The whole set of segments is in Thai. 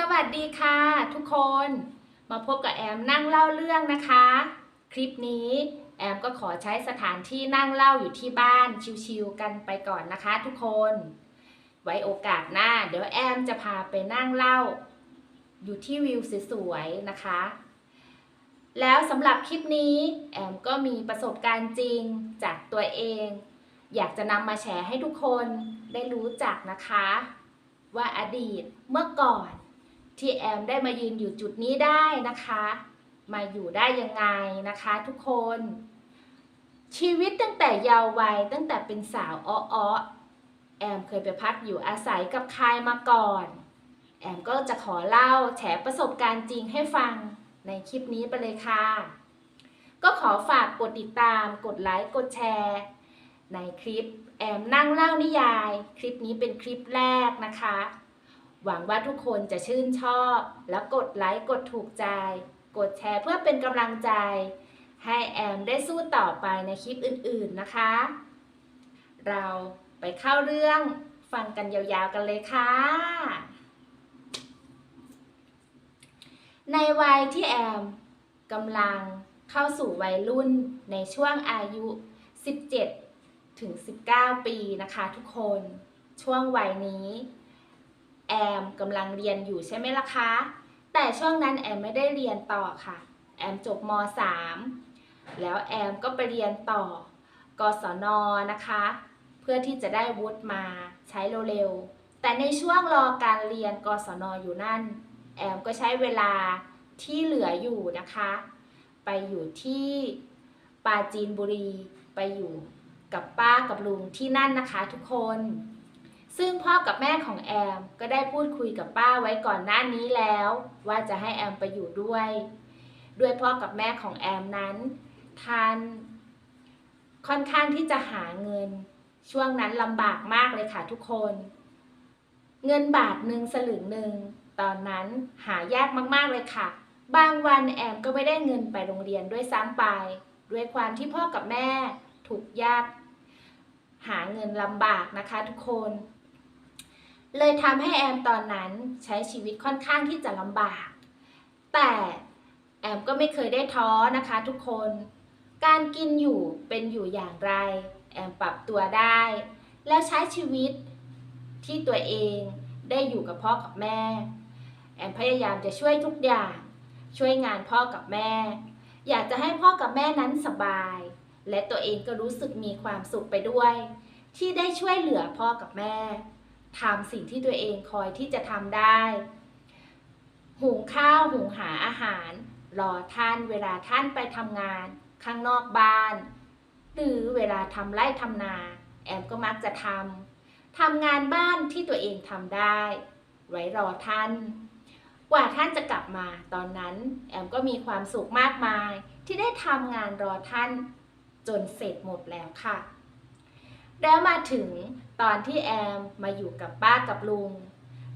สวัสดีค่ะทุกคนมาพบกับแอมนั่งเล่าเรื่องนะคะ คลิปนี้แอมก็ขอใช้สถานที่นั่งเล่าอยู่ที่บ้านชิวๆกันไปก่อนนะคะ ทุกคน ไว้โอกาสหน้า เดี๋ยวแอมจะพาไปนั่งเล่า อยู่ที่วิวสวยๆนะคะ แล้วสำหรับคลิปนี้แอมก็มีประสบการณ์จริงจากตัวเอง อยากจะนำมาแชร์ให้ทุกคนได้รู้จักนะคะ ว่าอดีตเมื่อก่อน ที่แอมได้มายืนอยู่จุดนี้ได้นะคะ มาอยู่ได้ยังไงนะคะทุกคน ชีวิตตั้งแต่เยาว์วัยตั้งแต่เป็นสาวอ้อแอมเคยไปพักอยู่อาศัยกับใครมาก่อน แอมก็จะขอเล่าแฉประสบการณ์จริงให้ฟังในคลิปนี้ไปเลยค่ะ ก็ขอฝากกดติดตาม กดไลค์ กดแชร์ ในคลิปแอมนั่งเล่านิยาย คลิปนี้เป็นคลิปแรกนะคะ หวังว่าทุกคนจะชื่นชอบ แล้วกดไลค์กดถูกใจ กดแชร์เพื่อเป็นกำลังใจ ให้แอมได้สู้ต่อไปในคลิปอื่นๆนะคะ เราไปเข้าเรื่องฟังกันยาวๆกันเลยค่ะ ในวัยที่แอมกำลังเข้าสู่วัยรุ่นในช่วงอายุ 17 ถึง 19 ปีนะคะทุกคน ช่วงวัยนี้ แอมกำลังเรียนอยู่ใช่ไหมล่ะคะ แต่ช่วงนั้นแอมไม่ได้เรียนต่อค่ะ แอมจบม .3 แล้วแอมก็ไปเรียนต่อกศนนะคะ เพื่อที่จะได้วุฒิมาใช้เร็วๆ แต่ในช่วงรอการเรียนกศนอยู่นั่น แอมก็ใช้เวลาที่เหลืออยู่นะคะ ไปอยู่ที่ปราจีนบุรีไปอยู่กับป้ากับลุงที่นั่นนะคะทุกคน ซึ่งพ่อกับแม่ของแอมก็ได้พูดคุยกับป้าไว้ก่อนหน้านี้แล้ว ว่าจะให้แอมไปอยู่ด้วย ด้วยพ่อกับแม่ของแอมนั้นทานค่อนข้างที่จะหาเงิน ช่วงนั้นลำบากมากเลยค่ะทุกคน เงินบาทหนึ่งสลึงหนึ่งตอนนั้นหายากมากๆเลยค่ะ บางวันแอมก็ไม่ได้เงินไปโรงเรียนด้วยซ้ำไป ด้วยความที่พ่อกับแม่ถูกญาติหาเงินลำบากนะคะทุกคน เลยทำให้แอมตอนนั้นใช้ชีวิตค่อนข้างที่จะลำบาก แต่แอมก็ไม่เคยได้ท้อนะคะทุกคน การกินอยู่เป็นอยู่อย่างไร แอมปรับตัวได้ แล้วใช้ชีวิตที่ตัวเองได้อยู่กับพ่อกับแม่ แอมพยายามจะช่วยทุกอย่าง ช่วยงานพ่อกับแม่ อยากจะให้พ่อกับแม่นั้นสบาย และตัวเองก็รู้สึกมีความสุขไปด้วย ที่ได้ช่วยเหลือพ่อกับแม่ ทำสิ่งที่ตัวเองคอยที่จะทำได้ หุงข้าวหุงหาอาหาร รอท่านเวลาท่านไปทำงาน ข้างนอกบ้าน หรือเวลาทำไร่ทำนา แอมก็มักจะทำทำงานบ้านที่ตัวเองทำได้ ไว้รอท่าน กว่าท่านจะกลับมาตอนนั้น แอมก็มีความสุขมากมาย ที่ได้ทำงานรอท่านจนเสร็จหมดแล้วค่ะ แล้วมาถึง ตอนที่แอมมาอยู่กับป้ากับลุง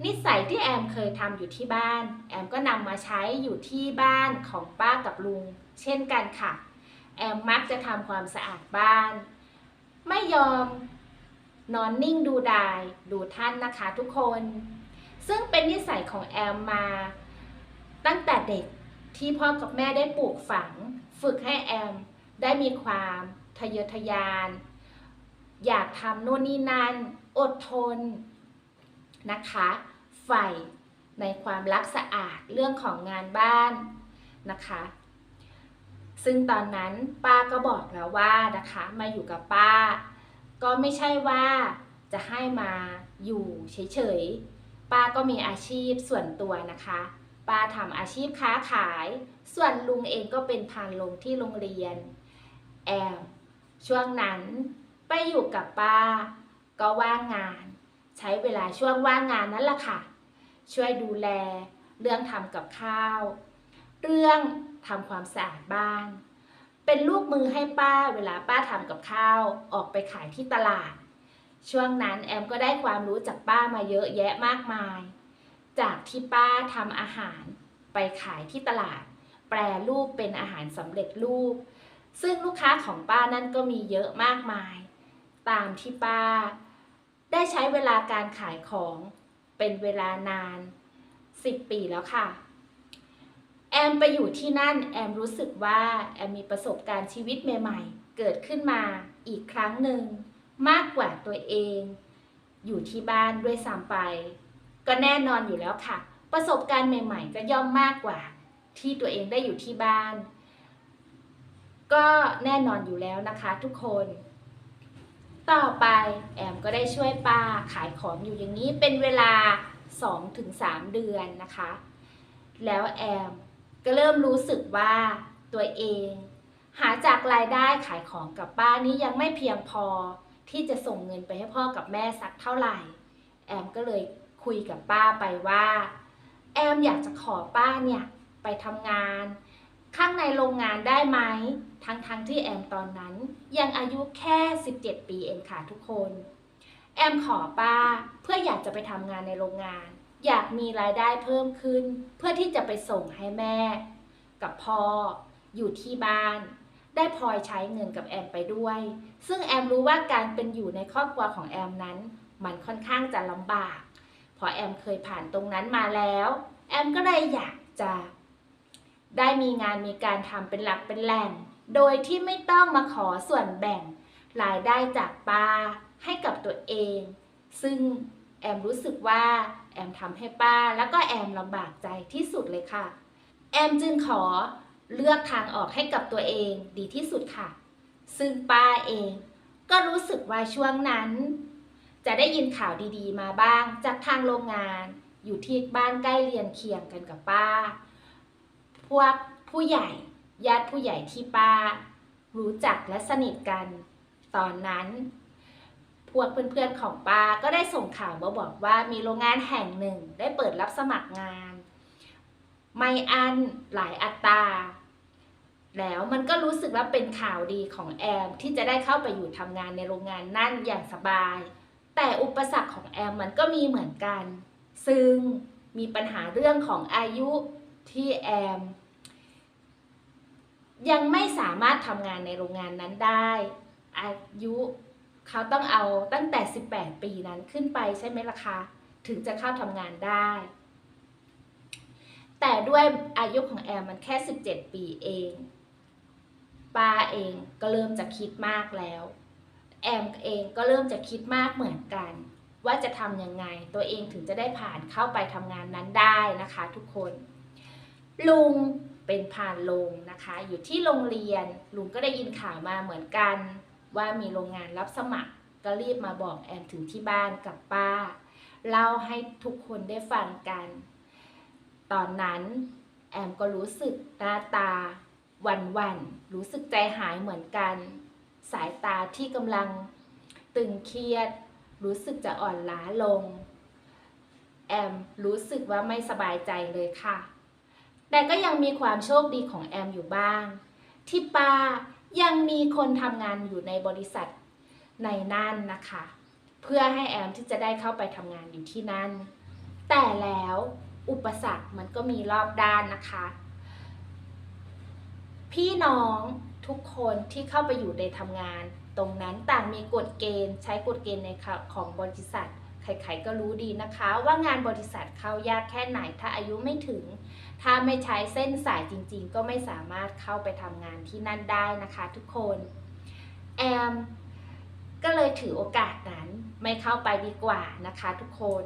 นิสัยที่แอมเคยทำอยู่ที่บ้าน แอมก็นำมาใช้อยู่ที่บ้านของป้ากับลุง เช่นกันค่ะ แอมมักจะทำความสะอาดบ้าน ไม่ยอมนอนนิ่งดูดายดูท่านนะคะทุกคน ซึ่งเป็นนิสัยของแอมมา ตั้งแต่เด็กที่พ่อกับแม่ได้ปลูกฝัง ฝึกให้แอมได้มีความทะเยอทะยาน อยากทำโน่นนี่นั่นอดทนนะคะใฝ่ในความรักสะอาดเรื่องของงานบ้านนะคะ ซึ่งตอนนั้นป้าก็บอกแล้วว่านะคะมาอยู่กับป้า ก็ไม่ใช่ว่าจะให้มาอยู่เฉยๆ ป้าก็มีอาชีพส่วนตัวนะคะ ป้าทำอาชีพค้าขาย ส่วนลุงเองก็เป็นพานลงที่โรงเรียน แอมช่วงนั้น ไปอยู่กับป้า ก็ว่างงาน ใช้เวลาช่วงว่างงานนั่นแหละค่ะ ช่วยดูแล เรื่องทำกับข้าว เรื่องทำความสะอาดบ้าน เป็นลูกมือให้ป้าเวลาป้าทำกับข้าวออกไปขายที่ตลาด ช่วงนั้นแอมก็ได้ความรู้จากป้ามาเยอะแยะมากมาย จากที่ป้าทำอาหารไปขายที่ตลาด แปรรูปเป็นอาหารสำเร็จรูป ซึ่งลูกค้าของป้านั่นก็มีเยอะมากมาย ตามที่ป้า ได้ใช้เวลาการขายของเป็นเวลานาน 10 ปีแล้วค่ะ แอมไปอยู่ที่นั่นแอมรู้สึกว่าแอมมีประสบการณ์ชีวิตใหม่ ๆ เกิดขึ้นมาอีกครั้งหนึ่งมากกว่าตัวเอง อยู่ที่บ้านด้วยซ้ำไป ก็แน่นอนอยู่แล้วค่ะ ประสบการณ์ใหม่ๆจะย่อมมากกว่าที่ตัวเองได้อยู่ที่บ้าน ก็แน่นอนอยู่แล้วนะคะทุกคน ต่อไปแอมก็ได้ช่วยป้าขายของอยู่อย่างนี้เป็นเวลา 2-3 เดือนนะคะ แล้วแอมก็เริ่มรู้สึกว่าตัวเอง หาจากรายได้ขายของกับป้านี้ยังไม่เพียงพอที่จะส่งเงินไปให้พ่อกับแม่สักเท่าไหร่ แอมก็เลยคุยกับป้าไปว่า แอมอยากจะขอป้าเนี่ยไปทำงาน ข้างในโรงงานได้ไหม ทั้งๆทที่แอมตอนนั้นยังอายุแค่ 17 ปีเองค่ะทุกคน แอมขอป้าเพื่ออยากจะไปทำงานในโรงงาน อยากมีรายได้เพิ่มขึ้น เพื่อที่จะไปส่งให้แม่ กับพ่ออยู่ที่บ้าน ได้พลอยใช้เงินกับแอมไปด้วย ซึ่งแอมรู้ว่าการเป็นอยู่ในครอบครัวของแอมนั้น มันค่อนข้างจะลำบากเพราะแอมเคยผ่านตรงนั้นมาแล้ว แอมก็เลยอยากจะ ได้มีงานมีการทำเป็นหลักเป็นแหล่ง โดยที่ไม่ต้องมาขอส่วนแบ่งรายได้จากป้าให้กับตัวเอง ซึ่งแอมรู้สึกว่าแอมทำให้ป้าแล้วก็แอมลำบากใจที่สุดเลยค่ะ แอมจึงขอเลือกทางออกให้กับตัวเองดีที่สุดค่ะ ซึ่งป้าเองก็รู้สึกว่าช่วงนั้น จะได้ยินข่าวดีๆ มาบ้างจากทางโรงงาน อยู่ที่บ้านใกล้เรียนเคียงกันกับป้า พวกผู้ใหญ่ ญาติผู้ใหญ่ที่ป้า รู้จักและสนิทกัน ตอนนั้น พวกเพื่อนๆของป้าก็ได้ส่งข่าวมาบอกว่ามีโรงงานแห่งหนึ่งได้เปิดรับสมัครงาน ไม่อันหลายอัตราแล้วมันก็รู้สึกว่าเป็นข่าวดีของแอมที่จะได้เข้าไปอยู่ทำงานในโรงงานนั่นอย่างสบาย แต่อุปสรรคของแอมมันก็มีเหมือนกัน ซึ่งมีปัญหาเรื่องของอายุที่แอม ยังไม่สามารถทำงานในโรงงานนั้นได้ อายุเขาต้องเอาตั้งแต่ 18 ปีนั้นขึ้นไปใช่ไหมล่ะคะถึงจะเข้าทำงานได้ แต่ด้วยอายุของแอมมันแค่ 17 ปีเองป้าเองก็เริ่มจะคิดมากแล้ว แอมเองก็เริ่มจะคิดมากเหมือนกัน ว่าจะทำยังไง ตัวเองถึงจะได้ผ่านเข้าไปทำงานนั้นได้นะคะ ทุกคน ลุง เป็นผ่านลงนะคะ อยู่ที่โรงเรียนลุงก็ได้ยินข่าวมาเหมือนกัน ว่ามีโรงงานรับสมัคร ก็รีบมาบอกแอมถึงที่บ้านกับป้าเล่าให้ทุกคนได้ฟังกัน ตอนนั้นแอมก็รู้สึกหน้าตาหวันวันรู้สึกใจหายเหมือนกัน สายตาที่กำลังตึงเครียด รู้สึกจะอ่อนล้าลง แอมรู้สึกว่าไม่สบายใจเลยค่ะ แต่ก็ยังมีความโชคดีของแอมอยู่บ้าง ที่ป้ายังมีคนทำงานอยู่ในบริษัทในนั่นนะคะ เพื่อให้แอมที่จะได้เข้าไปทำงานอยู่ที่นั่น แต่แล้วอุปสรรคมันก็มีรอบด้านนะคะ พี่น้องทุกคนที่เข้าไปอยู่ในทำงาน ตรงนั้นต่างมีกฎเกณฑ์ ใช้กฎเกณฑ์ในของบริษัท ใครๆก็รู้ดีนะคะ ว่างานบริษัทเข้ายากแค่ไหนถ้าอายุไม่ถึง ถ้าไม่ใช้เส้นสายจริงๆ ก็ไม่สามารถเข้าไปทำงานที่นั่นได้นะคะทุกคนแอมก็เลยถือโอกาสนั้นไม่เข้าไปดีกว่านะคะทุกคน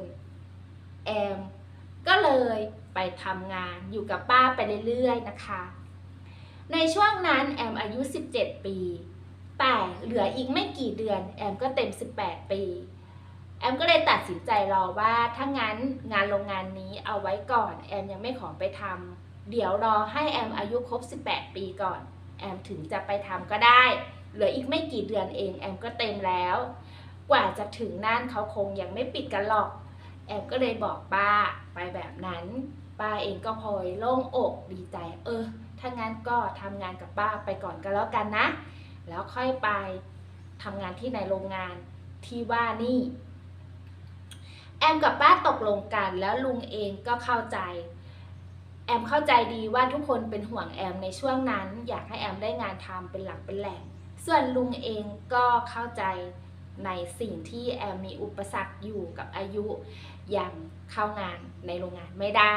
แอมก็เลยไปทำงานอยู่กับป้าไปเรื่อยๆนะคะ ในช่วงนั้นแอมอายุ 17 ปี แต่เหลืออีกไม่กี่เดือนแอมก็เต็ม 18 ปี แอมก็เลยตัดสินใจรอว่าถ้างั้นงานโรงงานนี้เอาไว้ก่อน แอมยังไม่ขอไปทำเดี๋ยวรอให้แอมอายุครบ 18 ปีก่อน แอมถึงจะไปทำก็ได้ เหลืออีกไม่กี่เดือนเองแอมก็เต็มแล้ว กว่าจะถึงนั่นเขาคงยังไม่ปิดกันหรอก แอมก็เลยบอกป้าไปแบบนั้น ป้าเองก็พลอยโล่งอกดีใจ เออ ถ้างั้นก็ทำงานกับป้าไปก่อนก็แล้วกันนะ แล้วค่อยไปทำงานที่ในโรงงานที่ว่านี่ แอมกับป้าตกลงกันแล้วลุงเองก็เข้าใจ แอมเข้าใจดีว่าทุกคนเป็นห่วงแอมในช่วงนั้น อยากให้แอมได้งานทำเป็นหลักเป็นแหล่ง ส่วนลุงเองก็เข้าใจในสิ่งที่แอมมีอุปสรรคอยู่กับอายุ อยังเข้างานในโรงงานไม่ได้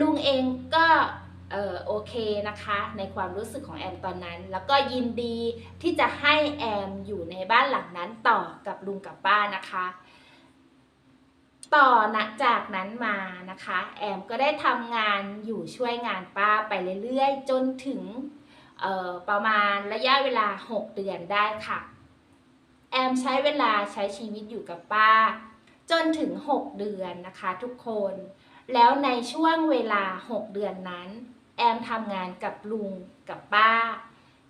ลุงเองก็เออโอเคนะคะในความรู้สึกของแอมตอนนั้น แล้วก็ยินดีที่จะให้แอมอยู่ในบ้านหลังนั้นต่อกับลุงกับป้านะคะ ต่อนะจากนั้นมานะคะ แอมก็ได้ทำงานอยู่ช่วยงานป้าไปเรื่อยๆ จนถึงประมาณระยะเวลา 6 เดือนได้ค่ะ แอมใช้เวลาใช้ชีวิตอยู่กับป้า จนถึง 6 เดือนนะคะทุกคน แล้วในช่วงเวลา 6 เดือนนั้น แอมทำงานกับลุงกับป้า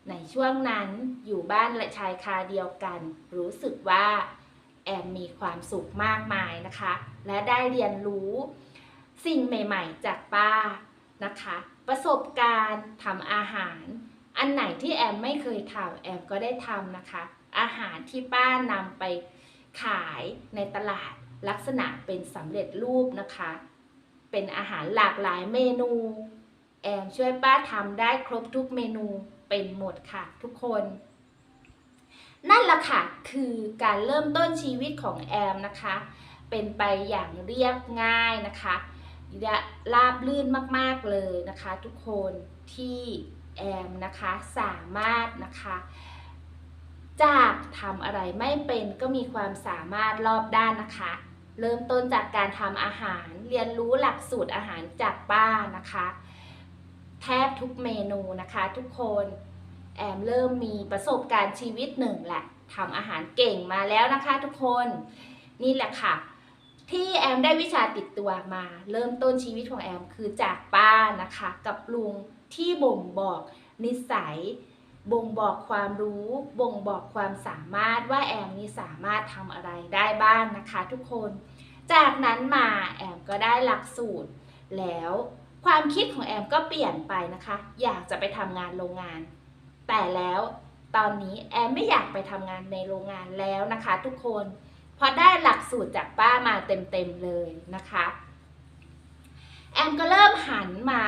ในช่วงนั้นอยู่บ้านและชายคาเดียวกัน รู้สึกว่า แอมมีความสุขมากมายนะคะ และได้เรียนรู้สิ่งใหม่ๆ จากป้านะคะ ประสบการณ์ทำอาหาร อันไหนที่แอมไม่เคยทำแอมก็ได้ทำนะคะ อาหารที่ป้านำไปขายในตลาดลักษณะเป็นสำเร็จรูปนะคะ เป็นอาหารหลากหลายเมนู แอมช่วยป้าทำได้ครบทุกเมนูเป็นหมดค่ะทุกคน นั่นแหละค่ะคือการเริ่มต้นชีวิตของแอมนะคะ เป็นไปอย่างเรียบง่ายนะคะและราบลื่นมากๆเลยนะคะ ทุกคนที่แอมนะคะสามารถนะคะจากทำอะไรไม่เป็นก็มีความสามารถรอบด้านนะคะ เริ่มต้นจากการทำอาหารเรียนรู้หลักสูตรอาหารจากป้านะคะ แทบทุกเมนูนะคะทุกคน แอมเริ่มมีประสบการณ์ชีวิตหนึ่งแหละทำอาหารเก่งมาแล้วนะคะทุกคนนี่แหละค่ะ ที่แอมได้วิชาติดตัวมา เริ่มต้นชีวิตของแอมคือจากป้านะคะ กับลุงที่บ่งบอกนิสัย บ่งบอกความรู้ บ่งบอกความสามารถว่าแอมนี่สามารถทำอะไรได้บ้างนะคะ ทุกคน จากนั้นมาแอมก็ได้หลักสูตร แล้วความคิดของแอมก็เปลี่ยนไปนะคะ อยากจะไปทำงานโรงงาน แต่แล้วตอนนี้แอมไม่อยากไปทำงานในโรงงานแล้วนะคะ ทุกคนเพราะได้หลักสูตรจากป้ามาเต็มๆเลยนะคะแอมก็เริ่มหันมา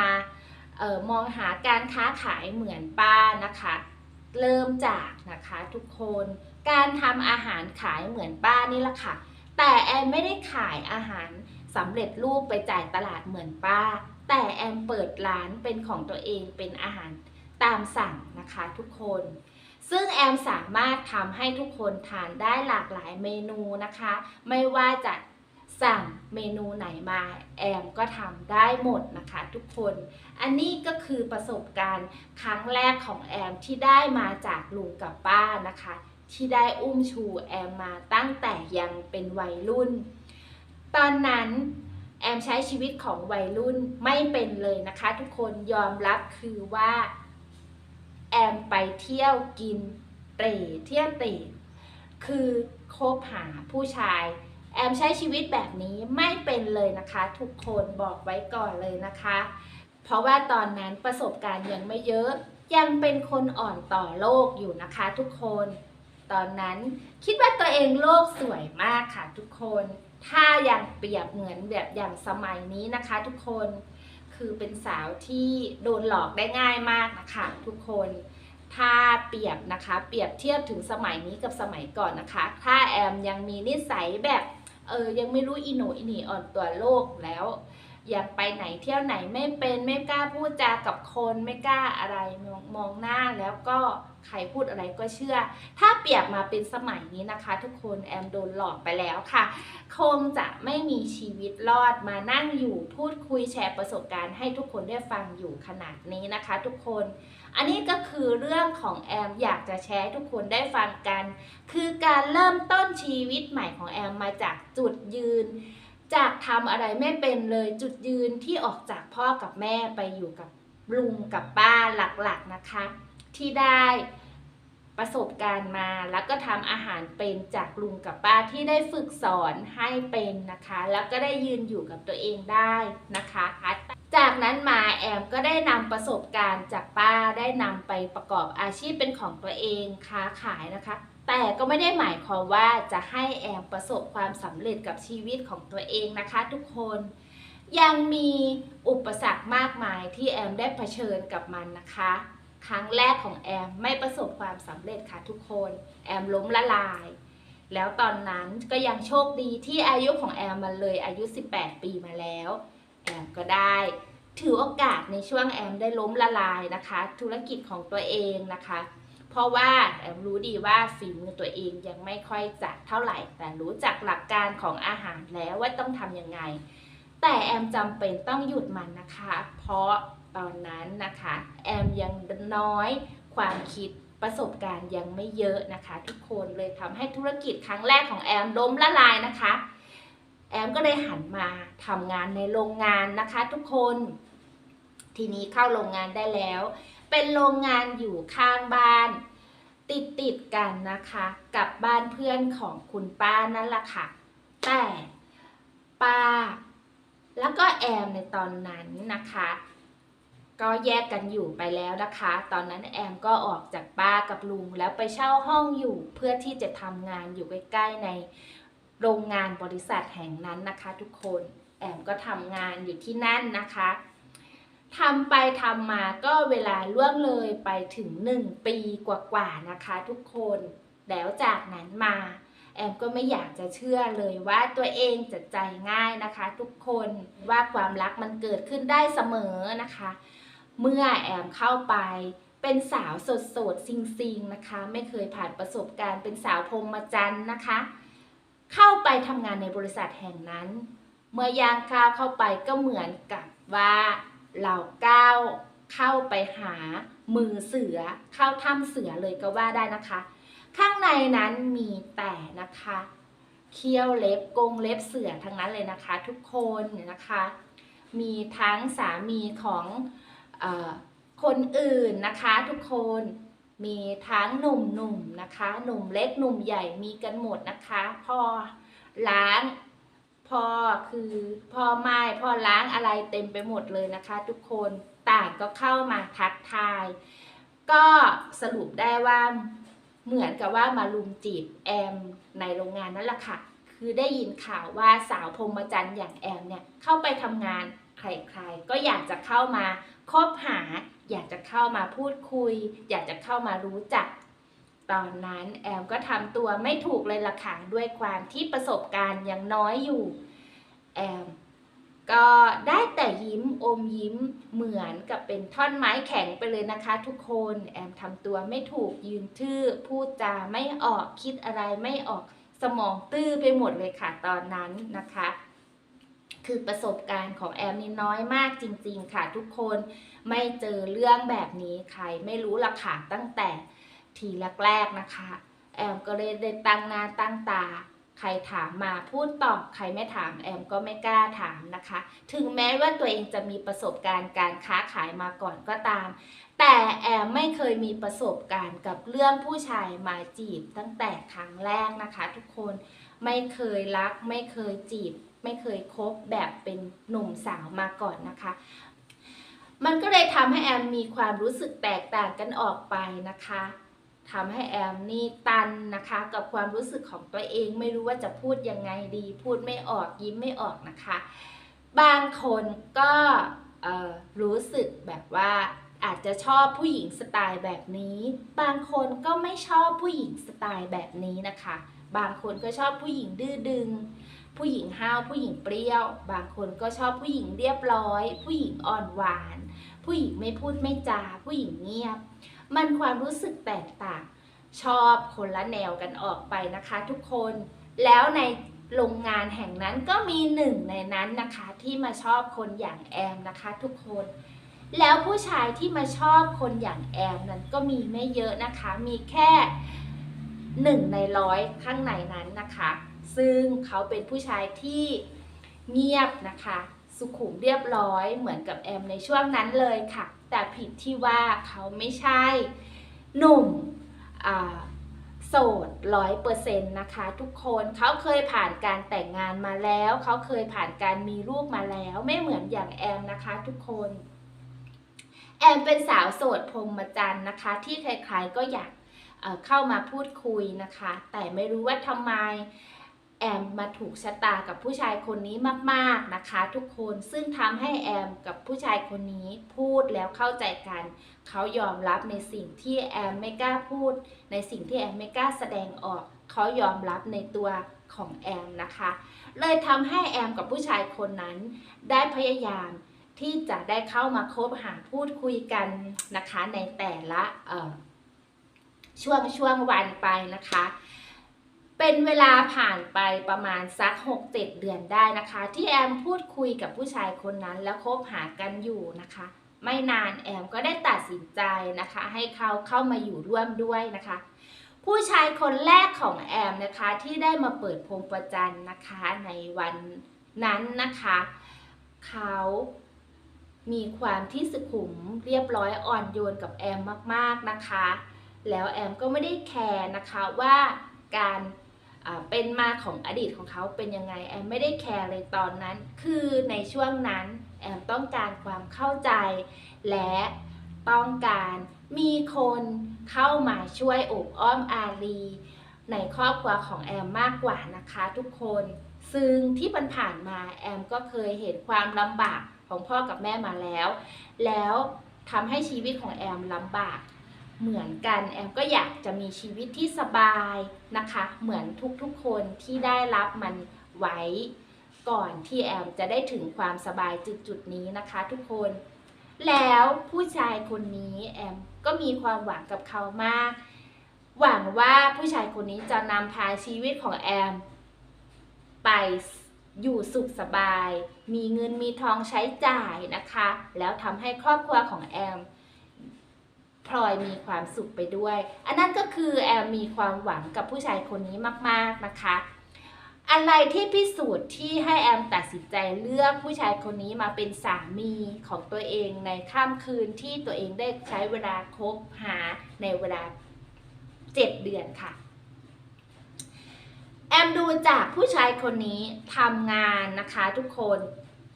ออมองหาการค้าขายเหมือนป้านะคะ เริ่มจากนะคะทุกคนการทำอาหารขายเหมือนป้านี่แหละค่ะ แต่แอมไม่ได้ขายอาหารสำเร็จรูปไปจ่ายตลาดเหมือนป้า แต่แอมเปิดร้านเป็นของตัวเองเป็นอาหาร ตามสั่งนะคะทุกคน ซึ่งแอมสามารถทำให้ทุกคนทานได้หลากหลายเมนูนะคะ ไม่ว่าจะสั่งเมนูไหนมาแอมก็ทำได้หมดนะคะทุกคน อันนี้ก็คือประสบการณ์ครั้งแรกของแอมที่ได้มาจากลุงกับป้านะคะ ที่ได้อุ้มชูแอมมาตั้งแต่ยังเป็นวัยรุ่น ตอนนั้นแอมใช้ชีวิตของวัยรุ่นไม่เป็นเลยนะคะ ทุกคนยอมรับคือว่า อมไปเที่ยวกินเตะเที่ยวเตะคือคบหาผู้ชาย แอมใช้ชีวิตแบบนี้ไม่เป็นเลยนะคะ ทุกคนบอกไว้ก่อนเลยนะคะ เพราะว่าตอนนั้นประสบการณ์ยังไม่เยอะยังเป็นคนอ่อนต่อโลกอยู่นะคะทุกคน ตอนนั้นคิดว่าตัวเองโลกสวยมากค่ะทุกคน ถ้ายังเปรียบเหมือนแบบอย่างสมัยนี้นะคะทุกคน คือเป็นสาวที่โดนหลอกได้ง่ายมากนะคะทุกคนถ้าเปรียบนะคะ เปรียบเทียบถึงสมัยนี้กับสมัยก่อนนะคะ ถ้าแอมยังมีนิสัยแบบเออยังไม่รู้อิโหนอินีอ่อนตัวโลกแล้ว อยังไปไหนเที่ยวไหนไม่เป็นไม่กล้าพูดจากับคนไม่กล้าอะไรมองมองหน้าแล้วก็ใครพูดอะไรก็เชื่อ ถ้าเปรียบมาเป็นสมัยนี้นะคะ ทุกคนแอมโดนหลอกไปแล้วค่ะ คงจะไม่มีชีวิตรอดมานั่งอยู่พูดคุยแชร์ประสบการณ์ให้ทุกคนได้ฟังอยู่ขนาดนี้นะคะ ทุกคน อันนี้ก็คือเรื่องของแอมอยากจะแชร์ทุกคนได้ฟังกัน คือการเริ่มต้นชีวิตใหม่ของแอมมาจากจุดยืน จากทำอะไรไม่เป็นเลยจุดยืนที่ออกจากพ่อกับแม่ไปอยู่กับลุงกับป้าหลักๆนะคะ ที่ได้ประสบการณ์มาแล้วก็ทำอาหารเป็นจากลุงกับป้าที่ได้ฝึกสอนให้เป็นนะคะ แล้วก็ได้ยืนอยู่กับตัวเองได้นะคะ จากนั้นมาแอมก็ได้นำประสบการณ์จากป้าได้นำไปประกอบอาชีพเป็นของตัวเองค้าขายนะคะ แต่ก็ไม่ได้หมายความว่าจะให้แอมประสบความสำเร็จกับชีวิตของตัวเองนะคะทุกคนยังมีอุปสรรคมากมายที่แอมได้เผชิญกับมันนะคะ ครั้งแรกของแอมไม่ประสบความสำเร็จค่ะทุกคน แอมล้มละลาย แล้วตอนนั้นก็ยังโชคดีที่อายุของแอมมันเลยอายุ 18 ปีมาแล้ว แอมก็ได้ ถือโอกาสในช่วงแอมได้ล้มละลายนะคะ ธุรกิจของตัวเองนะคะ เพราะว่าแอมรู้ดีว่าฝีมือตัวเองยังไม่ค่อยจัดเท่าไหร่ แต่รู้จักหลักการของอาหารแล้วว่าต้องทำยังไง แต่แอมจำเป็นต้องหยุดมันนะคะ เพราะตอนนั้นนะคะ แอมยังน้อยความคิดประสบการณ์ยังไม่เยอะนะคะ ทุกคนเลยทำให้ธุรกิจครั้งแรกของแอมล้มละลายนะคะ แอมก็เลยหันมาทำงานในโรงงานนะคะทุกคน ทีนี้เข้าโรงงานได้แล้ว เป็นโรงงานอยู่ข้างบ้าน ติดติดๆกันนะคะ กับบ้านเพื่อนของคุณป้านั่นแหละค่ะ แต่ป้า แล้วก็แอมในตอนนั้นนะคะก็แยกกันอยู่ไปแล้วนะคะ ตอนนั้นแอมก็ออกจากป้ากับลุงแล้วไปเช่าห้องอยู่เพื่อที่จะทำงานอยู่ใกล้ๆใน โรงงานบริษัทแห่งนั้นนะคะทุกคนแอมก็ทำงานอยู่ที่นั่นนะคะทำไปทำมาก็เวลาล่วงเลยไปถึงหนึ่งปีกว่าๆนะคะทุกคน แล้วจากนั้นมา แอมก็ไม่อยากจะเชื่อเลยว่าตัวเองจะใจง่ายนะคะทุกคนว่าความรักมันเกิดขึ้นได้เสมอนะคะ เมื่อแอมเข้าไปเป็นสาวสดโสดๆซิงซิงๆนะคะ ไม่เคยผ่านประสบการณ์เป็นสาวพรมจรรย์นะคะ เข้าไปทำงานในบริษัทแห่งนั้น เมื่อย่างก้าวเข้าไปก็เหมือนกับว่าเราก้าวเข้าไปหามือเสือเข้าถ้ำเสือเลยก็ว่าได้นะคะ ข้างในนั้นมีแต่นะคะเขี้ยวเล็บกงเล็บเสือทั้งนั้นเลยนะคะ ทุกคนนะคะ มีทั้งสามีของอคนอื่นนะคะ ทุกคน มีทั้งหนุ่มๆนนะคะ หนุ่มเล็กหนุ่มใหญ่มีกันหมดนะคะ พอล้างพ่อคือพ่อไม้พ่อล้างอะไรเต็มไปหมดเลยนะคะ ทุกคนต่างก็เข้ามาทักทาย ก็สรุปได้ว่าเหมือนกับว่ามาลุมจีบแอมในโรงงานนั่นแหละค่ะ คือได้ยินข่าวว่าสาวพรหมจรรย์อย่างแอมเนี่ยเข้าไปทำงานใครๆก็อยากจะเข้ามาคบหา อยากจะเข้ามาพูดคุย อยากจะเข้ามารู้จัก ตอนนั้นแอมก็ทำตัวไม่ถูกเลยละค่ะด้วยความที่ประสบการณ์ยังน้อยอยู่ แอมก็ได้แต่ยิ้มอมยิ้มเหมือนกับเป็นท่อนไม้แข็งไปเลยนะคะ ทุกคนแอมทำตัวไม่ถูกยืนทื่อพูดจาไม่ออกคิดอะไรไม่ออกสมองตื้อไปหมดเลยค่ะตอนนั้นนะคะ คือประสบการณ์ของแอมนี่น้อยมากจริง ๆ ค่ะ ทุกคนไม่เจอเรื่องแบบนี้ใครไม่รู้ละค่ะตั้งแต่ทีแรกๆนะคะ แอมก็เลยได้ตั้งหน้าตั้งตา ใครถามมาพูดตอบใครไม่ถามแอมก็ไม่กล้าถามนะคะ ถึงแม้ว่าตัวเองจะมีประสบการณ์การค้าขายมาก่อนก็ตาม แต่แอมไม่เคยมีประสบการณ์กับเรื่องผู้ชายมาจีบตั้งแต่ครั้งแรกนะคะ ทุกคนไม่เคยรักไม่เคยจีบไม่เคยคบแบบเป็นหนุ่มสาวมาก่อนนะคะ มันก็เลยทำให้แอมมีความรู้สึกแตกต่างกันออกไปนะคะทำให้แอมนี่ตันนะคะ กับความรู้สึกของตัวเองไม่รู้ว่าจะพูดยังไงดี พูดไม่ออกยิ้มไม่ออกนะคะ บางคนก็รู้สึกแบบว่าอาจจะชอบผู้หญิงสไตล์แบบนี้ บางคนก็ไม่ชอบผู้หญิงสไตล์แบบนี้นะคะ บางคนก็ชอบผู้หญิงดื้อดึง ผู้หญิงห้าวผู้หญิงเปรี้ยว บางคนก็ชอบผู้หญิงเรียบร้อย ผู้หญิงอ่อนหวาน ผู้หญิงไม่พูดไม่จา ผู้หญิงเงียบ มันความรู้สึกแตกต่าง ชอบคนละแนวกันออกไปนะคะทุกคน แล้วในโรงงานแห่งนั้นก็มีหนึ่งในนั้นนะคะที่มาชอบคนอย่างแอมนะคะทุกคน แล้วผู้ชายที่มาชอบคนอย่างแอมนั้นก็มีไม่เยอะนะคะ มีแค่หนึ่งในร้อยข้างในนั้นนะคะ ซึ่งเขาเป็นผู้ชายที่เงียบนะคะ สุขุมเรียบร้อยเหมือนกับแอมในช่วงนั้นเลยค่ะ แต่ผิดที่ว่าเขาไม่ใช่หนุ่มโสดร้อยเปอร์เซ็นต์นะคะ ทุกคนเขาเคยผ่านการแต่งงานมาแล้ว เขาเคยผ่านการมีลูกมาแล้ว ไม่เหมือนอย่างแอมนะคะ ทุกคน แอมเป็นสาวโสดพรมจรรย์นะคะ ที่ใครๆก็อยากเข้ามาพูดคุยนะคะ แต่ไม่รู้ว่าทำไม แอมมาถูกชะตากับผู้ชายคนนี้มากๆนะคะ ทุกคนซึ่งทำให้แอมกับผู้ชายคนนี้พูดแล้วเข้าใจกัน เขายอมรับในสิ่งที่แอมไม่กล้าพูด ในสิ่งที่แอมไม่กล้าแสดงออก เขายอมรับในตัวของแอมนะคะ เลยทำให้แอมกับผู้ชายคนนั้นได้พยายามที่จะได้เข้ามาคบหาพูดคุยกันนะคะในแต่ละช่วงช่วงวันไปนะคะ เป็นเวลาผ่านไปประมาณสัก 6-7 เดือนได้นะคะ ที่แอมพูดคุยกับผู้ชายคนนั้นแล้วคบหากันอยู่นะคะ ไม่นานแอมก็ได้ตัดสินใจนะคะ ให้เขาเข้ามาอยู่ร่วมด้วยนะคะ ผู้ชายคนแรกของแอมนะคะที่ได้มาเปิดพรมประจันนะคะในวันนั้นนะคะ เขามีความที่สุขุมเรียบร้อยอ่อนโยนกับแอมมากๆนะคะ แล้วแอมก็ไม่ได้แคร์นะคะว่าการ เป็นมาของอดีตของเขาเป็นยังไงแอมไม่ได้แคร์เลยตอนนั้น คือในช่วงนั้นแอมต้องการความเข้าใจ และต้องการมีคนเข้ามาช่วยอบอ้อมอารี ในครอบครัวของแอมมากกว่านะคะทุกคน ซึ่งที่ผ่านมาแอมก็เคยเห็นความลำบากของพ่อกับแม่มาแล้ว แล้วทำให้ชีวิตของแอมลำบาก เหมือนกันแอมก็อยากจะมีชีวิตที่สบายนะคะ เหมือนทุกๆคนที่ได้รับมันไว้ก่อนที่แอมจะได้ถึงความสบายจุดๆนี้นะคะทุกคน แล้วผู้ชายคนนี้แอมก็มีความหวังกับเขามาก หวังว่าผู้ชายคนนี้จะนำพาชีวิตของแอม ไปอยู่สุขสบาย มีเงินมีทองใช้จ่ายนะคะ แล้วทำให้ครอบครัวของแอม พลอยมีความสุขไปด้วย อันนั้นก็คือแอมมีความหวังกับผู้ชายคนนี้มาก ๆ นะคะ อะไรที่พิสูจน์ที่ให้แอมตัดสินใจเลือกผู้ชายคนนี้มาเป็นสามีของตัวเองในค่ำคืนที่ตัวเองได้ใช้เวลาคบหาในเวลา 7 เดือนค่ะแอมดูจากผู้ชายคนนี้ทำงานนะคะทุกคน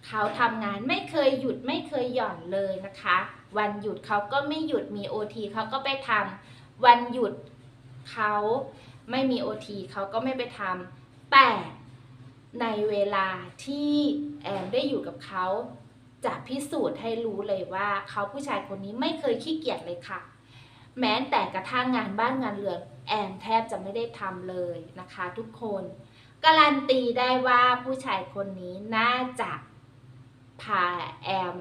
เขาทำงานไม่เคยหยุดไม่เคยหย่อนเลยนะคะ วันหยุดเขาก็ไม่หยุดมีโอทีเขาก็ไปทำวันหยุดเขาไม่มีโอทีเขาก็ไม่ไปทำแต่ในเวลาที่แอมได้อยู่กับเขาจะพิสูจน์ให้รู้เลยว่าเขาผู้ชายคนนี้ไม่เคยขี้เกียจเลยค่ะ แม้แต่กระทั่งงานบ้านงานเรือนแอมแทบจะไม่ได้ทำเลยนะคะทุกคนการันตีได้ว่าผู้ชายคนนี้น่าจะพาแอม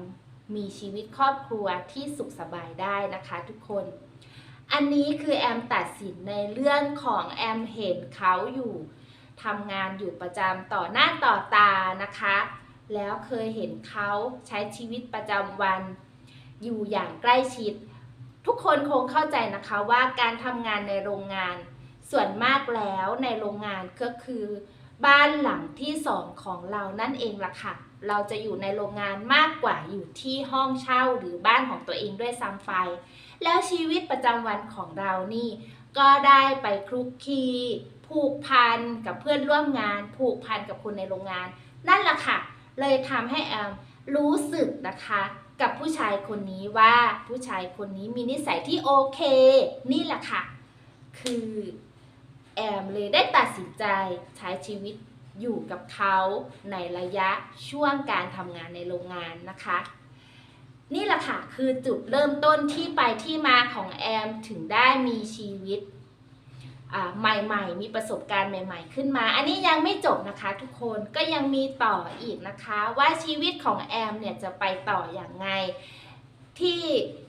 มีชีวิตครอบครัวที่สุขสบายได้นะคะทุกคน อันนี้คือแอมตัดสินในเรื่องของแอมเห็นเขาอยู่ทำงานอยู่ประจำต่อหน้าต่อตานะคะ แล้วเคยเห็นเขาใช้ชีวิตประจำวัน อยู่อย่างใกล้ชิด ทุกคนคงเข้าใจนะคะว่าการทำงานในโรงงาน ส่วนมากแล้วในโรงงานก็คือ บ้านหลังที่สองของเรานั่นเองล่ะค่ะ เราจะอยู่ในโรงงานมากกว่าอยู่ที่ห้องเช่าหรือบ้านของตัวเองด้วยซ้ำไปแล้วชีวิตประจำวันของเรานี่ ก็ได้ไปคลุกคลีผูกพันกับเพื่อนร่วมงาน ผูกพันกับคนในโรงงาน นั่นแหละค่ะ เลยทำให้แอมรู้สึกนะคะ กับผู้ชายคนนี้ว่าผู้ชายคนนี้มีนิสัยที่โอเค นี่แหละค่ะ คือแอมเลยได้ตัดสินใจใช้ชีวิต อยู่กับเขาในระยะช่วงการทำงานในโรงงานนะคะ นี่แหละค่ะคือจุดเริ่มต้นที่ไปที่มาของแอมถึงได้มีชีวิตอ่ใหม่ๆ มีประสบการณ์ใหม่ ๆ ขึ้นมา อันนี้ยังไม่จบนะคะทุกคน ก็ยังมีต่ออีกนะคะ ว่าชีวิตของแอมเนี่ยจะไปต่ออย่างไง ที่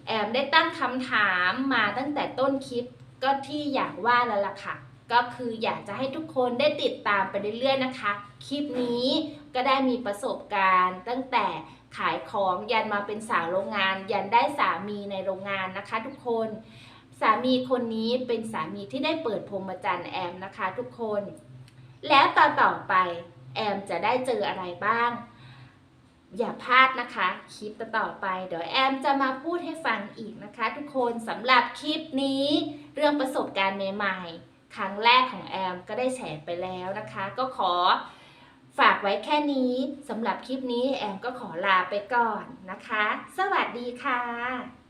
แอมได้ตั้งคำถามมาตั้งแต่ต้นคลิปก็ที่อยากว่าแล้วล่ะค่ะ ก็คืออยากจะให้ทุกคนได้ติดตามไปเรื่อยๆนะคะ คลิปนี้ก็ได้มีประสบการณ์ ตั้งแต่ขายของยันมาเป็นสาวโรงงาน ยันได้สามีในโรงงานนะคะ ทุกคน สามีคนนี้เป็นสามีที่ได้เปิดพรมจรรย์แอมนะคะ ทุกคน แล้วต่อต่อไปแอมจะได้เจออะไรบ้าง อย่าพลาดนะคะ คลิปต่อไป เดี๋ยวแอมจะมาพูดให้ฟังอีกนะคะ ทุกคนสำหรับคลิปนี้เรื่องประสบการณ์ใหม่ๆ ครั้งแรกของแอมก็ได้แชร์ไปแล้วนะคะ ก็ขอฝากไว้แค่นี้สำหรับคลิปนี้แอมก็ขอลาไปก่อนนะคะ สวัสดีค่ะ